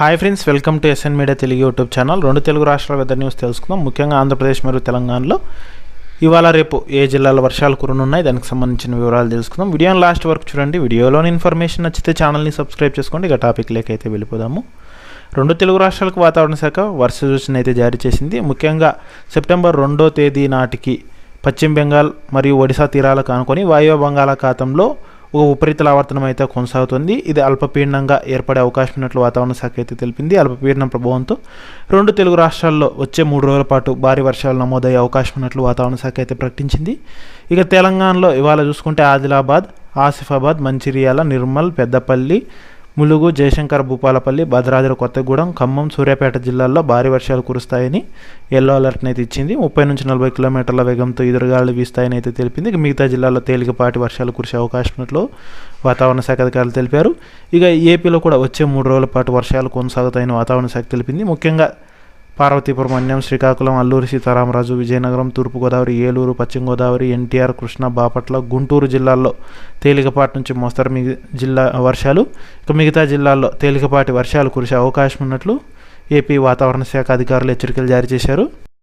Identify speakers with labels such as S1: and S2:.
S1: Hi friends welcome to SN media Telugu YouTube channel రెండు తెలుగు రాష్ట్రాల weather news తెలుసుకుందాం. ముఖ్యంగా ఆంధ్రప్రదేశ్ మరియు తెలంగాణలో ఇవాళ రేపు ఏ జిల్లాలో వర్షాలు కురనున్నాయి దానికి సంబంధించిన వివరాలు తెలుసుకుందాం. వీడియోని లాస్ట్ వరకు చూడండి. వీడియోలోని ఇన్ఫర్మేషన్ నచ్చితే ఛానల్ని సబ్స్క్రైబ్ చేసుకోండి. ఇక టాపిక్ లేకైతే అయితే వెళ్ళిపోదాము. రెండు తెలుగు రాష్ట్రాలకు వాతావరణ శాఖ వర్ష సూచన అయితే జారీ చేసింది. ముఖ్యంగా సెప్టెంబర్ రెండో తేదీ నాటికి పశ్చిమ బెంగాల్ మరియు ఒడిశా తీరాలకు ఆనుకొని వాయువ్య బంగాళాఖాతంలో ఒక ఉపరితల ఆవర్తనం అయితే కొనసాగుతుంది. ఇది అల్పపీడనంగా ఏర్పడే అవకాశం ఉన్నట్లు వాతావరణ శాఖ అయితే తెలిపింది. అల్పపీడనం ప్రభావంతో రెండు తెలుగు రాష్ట్రాల్లో వచ్చే మూడు రోజుల పాటు భారీ వర్షాలు నమోదయ్యే అవకాశం ఉన్నట్లు వాతావరణ శాఖ అయితే ప్రకటించింది. ఇక తెలంగాణలో ఇవాళ చూసుకుంటే ఆదిలాబాద్ ఆసిఫాబాద్ మంచిర్యాల నిర్మల్ పెద్దపల్లి ములుగు జయశంకర్ భూపాలపల్లి భద్రాద్రి కొత్తగూడెం ఖమ్మం సూర్యాపేట జిల్లాల్లో భారీ వర్షాలు కురుస్తాయని ఎల్లో అలర్ట్ని అయితే ఇచ్చింది. ముప్పై నుంచి నలభై కిలోమీటర్ల వేగంతో ఎదురుగాలు వీస్తాయని అయితే తెలిపింది. మిగతా జిల్లాల్లో తేలికపాటి వర్షాలు కురిసే అవకాశం ఉన్నట్లు వాతావరణ శాఖ అధికారులు తెలిపారు. ఇక ఏపీలో కూడా వచ్చే మూడు రోజుల పాటు వర్షాలు కొనసాగుతాయని వాతావరణ శాఖ తెలిపింది. ముఖ్యంగా పార్వతీపురం అన్యం శ్రీకాకుళం అల్లూరి సీతారామరాజు విజయనగరం తూర్పుగోదావరి ఏలూరు పశ్చిమ గోదావరి ఎన్టీఆర్ కృష్ణ బాపట్ల గుంటూరు జిల్లాల్లో తేలికపాటి నుంచి మోస్తరు మిగి జిల్లా వర్షాలు. ఇక మిగతా జిల్లాల్లో తేలికపాటి వర్షాలు కురిసే అవకాశం ఉన్నట్లు ఏపీ వాతావరణ శాఖ అధికారులు హెచ్చరికలు జారీ చేశారు.